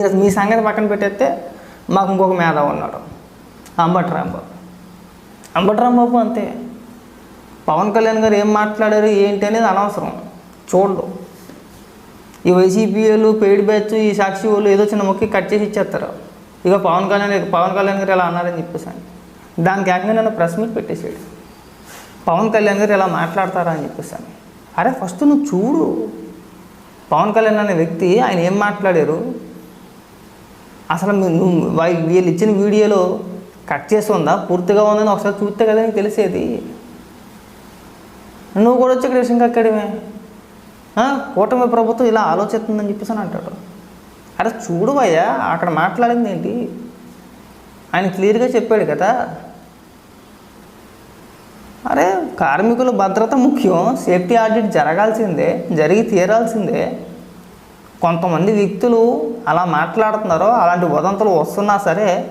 మీ సంగతి పక్కన పెట్టేస్తే మాకు ఇంకొక మేధావి ఉన్నాడు. అంబటి రాంబాబు. అంబటి రాంబాబు అంతే. పవన్ కళ్యాణ్ గారు ఏం మాట్లాడారు ఏంటి అనేది అనవసరం. చూడడు ఈ వైసీపీలు పెయిడ్ బ్యాచ్ ఈ సాక్షి వాళ్ళు ఏదో చిన్న మొక్కి కట్ చేసి ఇచ్చేస్తారు. ఇక పవన్ కళ్యాణ్ పవన్ కళ్యాణ్ గారు ఇలా అన్నారని చెప్పేసాను దానికి ఏకంగా నన్ను ప్రెస్ మీట్ పెట్టేసాడు పవన్ కళ్యాణ్ గారు ఇలా మాట్లాడతారా అని చెప్పేసాను అరే ఫస్ట్ నువ్వు చూడు. పవన్ కళ్యాణ్ అనే వ్యక్తి ఆయన ఏం మాట్లాడారు? అసలు వీళ్ళు ఇచ్చిన వీడియోలో కట్ చేసి ఉందా? పూర్తిగా ఉందని ఒకసారి చూస్తే కదా నీకు తెలిసేది. నువ్వు కూడా వచ్చి ఇక్కడ విషయం కక్కడమే. కూటమి ప్రభుత్వం ఇలా ఆలోచిస్తుందని చెప్పేసి అని అంటాడు. అరే చూడువయ్యా అక్కడ మాట్లాడింది ఏంటి? ఆయన క్లియర్గా చెప్పాడు కదా. అరే కార్మికుల భద్రత ముఖ్యం సేఫ్టీ ఆడిట్ జరగాల్సిందే జరిగి తీరాల్సిందే. కొంతమంది వ్యక్తులు అలా మాట్లాడుతున్నారో అలాంటి వదంతులు వస్తున్నా సరే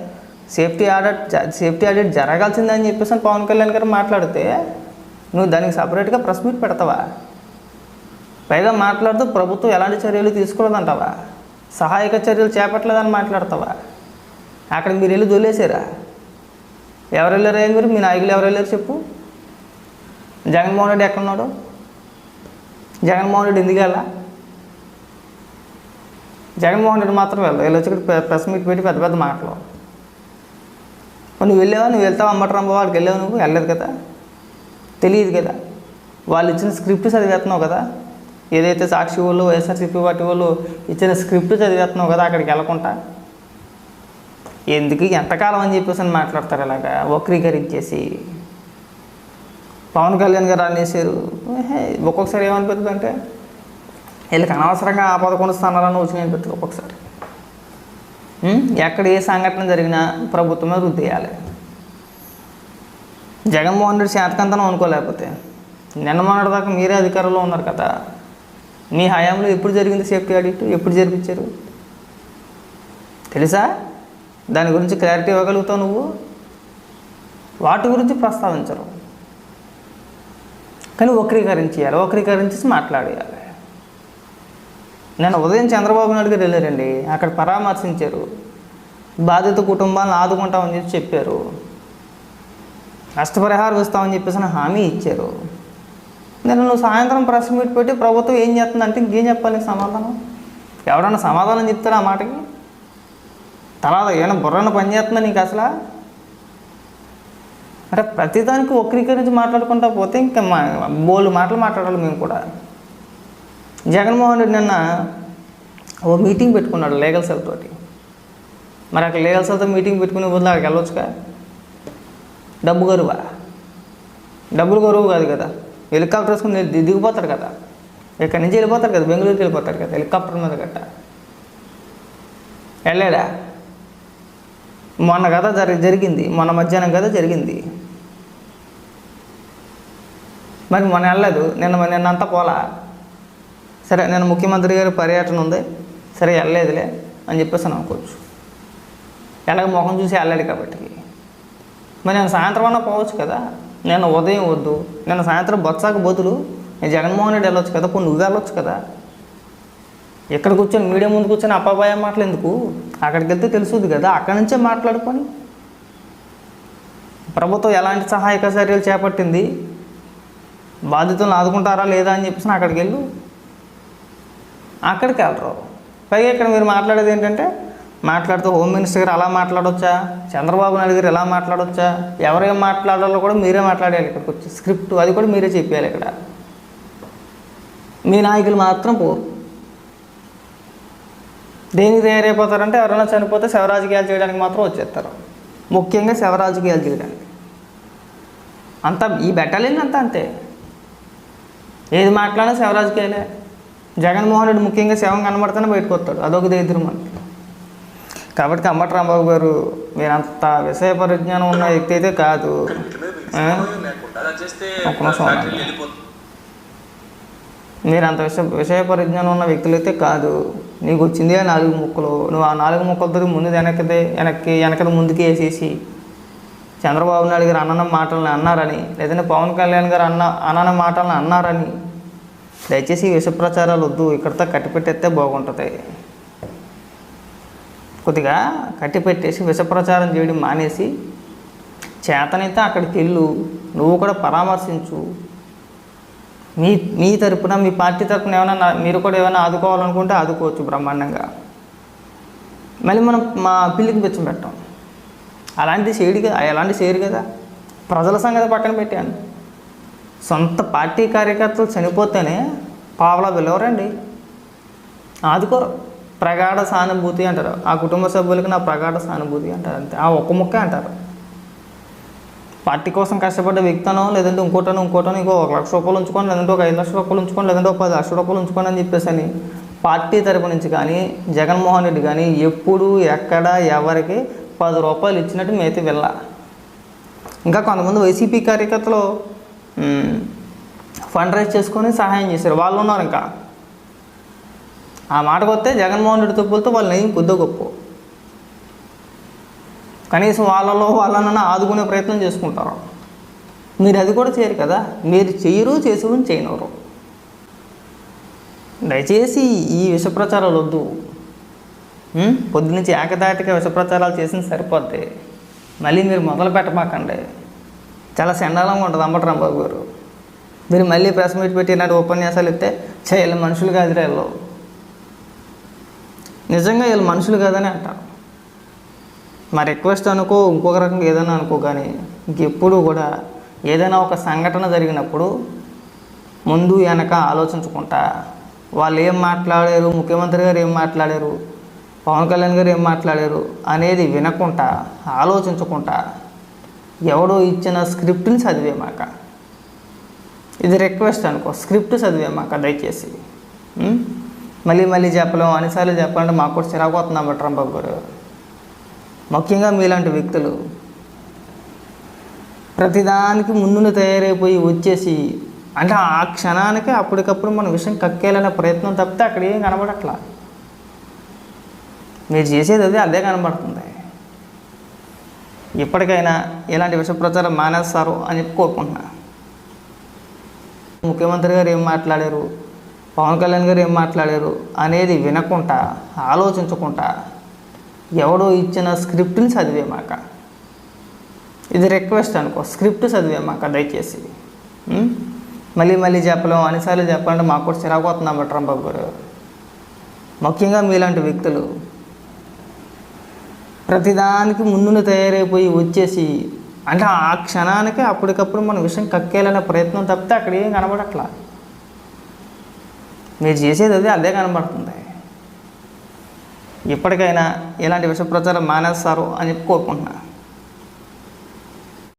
సేఫ్టీ ఆడిట్ సేఫ్టీ ఆడిట్ జరగాల్సిందని చెప్పేసి పవన్ కళ్యాణ్ గారు మాట్లాడితే నువ్వు దానికి సపరేట్గా ప్రెస్ మీట్ పెడతావా? పైగా మాట్లాడుతూ ప్రభుత్వం ఎలాంటి చర్యలు తీసుకోలేదంటావా? సహాయక చర్యలు చేపట్టలేదని మాట్లాడతావా? అక్కడ మీరు వెళ్ళి దొల్లేసారా ఎవరు వెళ్ళారా మీరు? మీ నాయకులు ఎవరు వెళ్ళారు చెప్పు. జగన్మోహన్ రెడ్డి ఎక్కడున్నాడు? జగన్మోహన్ రెడ్డి ఎందుకు వెళ్ళా జగన్మోహన్ రెడ్డి మాత్రం వెళ్ళదు వీళ్ళు వచ్చి ఇక్కడ ప్రెస్ మీట్ పెట్టి పెద్ద పెద్ద మాటలు. నువ్వు వెళ్ళావా? నువ్వు వెళ్తావు? అమ్మటరాంబ వాళ్ళకి వెళ్ళావు నువ్వు? వెళ్ళలేదు కదా? తెలియదు కదా? వాళ్ళు ఇచ్చిన స్క్రిప్ట్ చదివేస్తున్నావు కదా? ఏదైతే సాక్షి వాళ్ళు వైఎస్ఆర్సీపీ పార్టీ వాళ్ళు ఇచ్చిన స్క్రిప్ట్ చదివేస్తున్నావు కదా అక్కడికి వెళ్ళకుండా? ఎందుకు? ఎంతకాలం అని చెప్పేసి అని మాట్లాడతారు ఇలాగా? వక్రీకరించేసి. పవన్ కళ్యాణ్ గారు అనేసారు ఒక్కొక్కసారి ఏమనిపిస్తుంది అంటే వీళ్ళకి అనవసరంగా ఆ పదకొండు స్థానాలను వచ్చినాయి అనిపిస్తుంది ఒక్కొక్కసారి ఎక్కడ ఏ సంఘటన జరిగినా ప్రభుత్వమే వృద్ధి చేయాలి. జగన్మోహన్ రెడ్డి శాతకంతనం అనుకోలేకపోతే నిన్న మొన్నటి దాకా మీరే అధికారంలో ఉన్నారు కదా మీ హయాంలో ఎప్పుడు జరిగింది సేఫ్టీ ఆడిట్? ఎప్పుడు జరిపించారు? తెలుసా? దాని గురించి క్లారిటీ ఇవ్వగలుగుతావు నువ్వు? వాటి గురించి ప్రస్తావించరు. కానీ వక్రీకరించేయాలి. వక్రీకరించేసి మాట్లాడేయాలి. నేను ఉదయం చంద్రబాబు నాయుడు గారు వెళ్ళారండి. అక్కడ పరామర్శించారు. బాధిత కుటుంబాలను ఆదుకుంటామని చెప్పి చెప్పారు. నష్టపరిహారం ఇస్తామని చెప్పేసి నాకు హామీ ఇచ్చారు. నేను నువ్వు సాయంత్రం ప్రెస్ మీట్ పెట్టి ప్రభుత్వం ఏం చేస్తుందంటే ఇంకేం చెప్పాలి సమాధానం? ఎవడన్నా సమాధానం చెప్తారా ఆ మాటకి? తర్వాత ఏమైనా బుర్రన పని చేస్తుందా నీకు అసలు? అంటే ప్రతిదానికి ఒకరికరించి మాట్లాడుకుంటా పోతే ఇంకా మా బోలు మాటలు మాట్లాడాలి మేము కూడా. జగన్మోహన్ రెడ్డి నిన్న ఓ మీటింగ్ పెట్టుకున్నాడు లీగల్ సెల్ తోటి. మరి అక్కడ లీగల్ సెల్తో మీటింగ్ పెట్టుకునే బదులు అక్కడికి వెళ్ళొచ్చుగా? డబ్బు గరువా? డబ్బులు గరువు కాదు కదా. హెలికాప్టర్ వేసుకుని ది- దిగిపోతాడు కదా. ఇక్కడి నుంచి వెళ్ళిపోతారు కదా బెంగళూరుకి వెళ్ళిపోతారు కదా హెలికాప్టర్ మీద గట్ట. వెళ్ళాడా? మొన్న కదా జరి జరిగింది. మొన్న మధ్యాహ్నం కదా జరిగింది. మరి మొన్న వెళ్ళలేదు. నిన్న నిన్నంతా పోలా? సరే నేను ముఖ్యమంత్రి గారి పర్యటన ఉంది. సరే వెళ్ళలేదులే అని చెప్పేసి అని అనుకోవచ్చు. ఎలాగ ముఖం చూసి వెళ్ళాలి కాబట్టి. మరి నేను సాయంత్రం అన్నా పోవచ్చు కదా. నేను ఉదయం వద్దు. నేను సాయంత్రం బొత్సాక బదులు నేను జగన్మోహన్ రెడ్డి వెళ్ళొచ్చు కదా. కొన్ని నువ్వు వెళ్ళొచ్చు కదా. ఇక్కడ కూర్చొని మీడియా ముందు కూర్చొని అప్పాబాయ మాటలు ఎందుకు అక్కడికి వెళ్తే తెలుసుది కదా. అక్కడి నుంచే మాట్లాడుకొని. ప్రభుత్వం ఎలాంటి సహాయక చర్యలు చేపట్టింది? బాధితులను ఆదుకుంటారా లేదా అని చెప్పేసి అక్కడికి వెళ్ళు. అక్కడికి వెళ్ళరు. పైగా ఇక్కడ మీరు మాట్లాడేది ఏంటంటే మాట్లాడుతూ హోమ్ మినిస్టర్ గారు అలా మాట్లాడొచ్చా? చంద్రబాబు నాయుడు గారు ఎలా మాట్లాడొచ్చా? ఎవరేం మాట్లాడాలో కూడా మీరే మాట్లాడాలి ఇక్కడికి వచ్చి. స్క్రిప్ట్ అది కూడా మీరే చెప్పాలి ఇక్కడ. మీ నాయకులు మాత్రం పోరు. దేనికి తయారైపోతారంటే ఎవరైనా చనిపోతే శవరాజకీయాలు చేయడానికి మాత్రం వచ్చేస్తారు. ముఖ్యంగా శవరాజకీయాలు చేయడానికి. అంత ఈ బెట్టాలింది అంతే ఏది మాట్లాడినా శవరాజకీయాలే జగన్మోహన్ రెడ్డి ముఖ్యంగా శవం కనబడితేనే బయటకు వస్తాడు. అదొక దరిద్రం మనకి కాబట్టి కమ్మటి రాంబాబు గారు మీరంత విషయ పరిజ్ఞానం ఉన్న వ్యక్తి అయితే కాదు. ఒక్క నిమిషం మీరు అంత విషయ విషయ పరిజ్ఞానం ఉన్న వ్యక్తులైతే కాదు. నీకు వచ్చింది ఆ నాలుగు ముక్కలు. నువ్వు ఆ నాలుగు ముక్కలతో ముందు వెనక్కిదే వెనక్కి వెనకది ముందుకి వేసేసి చంద్రబాబు నాయుడు గారు అన్న మాటలను అన్నారని లేదంటే పవన్ కళ్యాణ్ గారు అన్న అన్న మాటలను అన్నారని దయచేసి విష ప్రచారాలు వద్దు. ఇక్కడితో కట్టిపెట్టేస్తే బాగుంటుంది. కొద్దిగా కట్టి పెట్టేసి విష ప్రచారం చేయడం మానేసి చేతనైతే అక్కడికి వెళ్ళు. నువ్వు కూడా పరామర్శించు. మీ మీ తరపున మీ పార్టీ తరపున ఏమైనా మీరు కూడా ఏమైనా ఆదుకోవాలనుకుంటే ఆదుకోవచ్చు బ్రహ్మాండంగా. మళ్ళీ మనం మా పిల్లికి బిచ్చం పెట్టాం. అలాంటి చేయడు కదా అలాంటి చేయరు కదా. ప్రజల సంగతి పక్కన పెట్టాను. సొంత పార్టీ కార్యకర్తలు చనిపోతేనే పావలా పిలవరండి ఆదుకోరు. ప్రగాఢ సానుభూతి అంటారు. ఆ కుటుంబ సభ్యులకి నా ప్రగాఢ సానుభూతి అంటారు అంతే. ఆ ఒక్క ముక్కే అంటారు. పార్టీ కోసం కష్టపడ్డ వ్యక్తనో లేదంటే ఇంకోటనో ఇంకోటనో ఇంకో ఒక లక్ష రూపాయలు ఉంచుకోండి లేదంటే ఒక ఐదు లక్షల రూపాయలు ఉంచుకోండి లేదంటే ఒక పది లక్షల రూపాయలు ఉంచుకోండి అని చెప్పేసి అని పార్టీ తరపు నుంచి కానీ జగన్మోహన్ రెడ్డి కానీ ఎప్పుడు ఎక్కడ ఎవరికి పది రూపాయలు ఇచ్చినట్టు మేతి వెళ్ళ ఇంకా కొంతమంది వైసీపీ కార్యకర్తలు ఫండ్ రైజ్ చేసుకొని సహాయం చేశారు. వాళ్ళు ఉన్నారు ఇంకా. ఆ మాటకు వస్తే జగన్మోహన్ రెడ్డి తుప్పులతో వాళ్ళు నెయ్యి కొద్ది గొప్ప. కనీసం వాళ్ళలో వాళ్ళనన్నా ఆదుకునే ప్రయత్నం చేసుకుంటారు. మీరు అది కూడా చేయరు కదా. మీరు చేయరు చేసేవని చేయనవరు దయచేసి ఈ విష ప్రచారాలు వద్దు. పొద్దున్నే పొద్దునుంచి ఏకదాటిగా విష ప్రచారాలు చేసిన సరిపోద్ది. మళ్ళీ మీరు మొదలు పెట్టమాకండి. చాలా చండాలంగా ఉంటుంది అంబటి రాంబాబు గారు. మీరు మళ్ళీ ప్రెస్ మీట్ పెట్టి ఇలాంటి ఉపన్యాసాలు ఇస్తే చేయాలి మనుషులు కాదురా వీళ్ళు. నిజంగా వీళ్ళు మనుషులు కాదని అంటారు. మా రిక్వెస్ట్ అనుకో ఇంకొక రకంగా ఏదైనా అనుకో కానీ ఇంకెప్పుడు కూడా ఏదైనా ఒక సంఘటన జరిగినప్పుడు ముందు వెనక ఆలోచించుకుంటా. వాళ్ళు ఏం మాట్లాడారు ముఖ్యమంత్రి గారు ఏం మాట్లాడారు పవన్ కళ్యాణ్ గారు ఏం మాట్లాడారు అనేది వినకుండా ఆలోచించుకుంటా. ఎవడో ఇచ్చిన స్క్రిప్ట్ని చదివేమాక ఇది రిక్వెస్ట్ అనుకో స్క్రిప్ట్ చదివేమాక దయచేసి. మళ్ళీ మళ్ళీ చెప్పలేం అన్నిసార్లు చెప్పాలంటే మాకు కూడా చిరాకు వస్తున్నాం బట్రంబాబు గారు. ముఖ్యంగా మీలాంటి వ్యక్తులు. ప్రతిదానికి ముందున తయారైపోయి వచ్చేసి అంటే ఆ క్షణానికి అప్పటికప్పుడు మన విషయం కక్కేయాలనే ప్రయత్నం తప్పితే అక్కడ ఏం కనబడట్లా? మీరు చేసేది అదే అదే కనబడుతుంది. ఇప్పటికైనా ఇలాంటి విష ప్రచారం మానేస్తారు అని చెప్పి కోరుకుంటున్నా. ముఖ్యమంత్రి గారు ఏం మాట్లాడారు? పవన్ కళ్యాణ్ గారు ఏం మాట్లాడారు? అనేది వినకుండా ఆలోచించకుండా ఎవడో ఇచ్చిన స్క్రిప్ట్ని చదివేమాక. ఇది రిక్వెస్ట్ అనుకో స్క్రిప్ట్ చదివేమాక దయచేసి. మళ్ళీ మళ్ళీ చెప్పలేం అన్నిసార్లు చెప్పాలంటే మాకు కూడా చిరాకు వస్తున్నాం ట్రంప్ గారు. ముఖ్యంగా మీలాంటి వ్యక్తులు ప్రతిదానికి ముందున తయారైపోయి వచ్చేసి అంటే ఆ క్షణానికి అప్పటికప్పుడు మన విషయం కక్కేయాలనే ప్రయత్నం తప్పితే అక్కడ ఏం కనబడట్లా? మీరు చేసేది అదే అదే కనబడుతుంది. ఇప్పటికైనా ఇలాంటి విష ప్రచారం మానేస్తారు అని చెప్పి కోరుకుంటున్నాను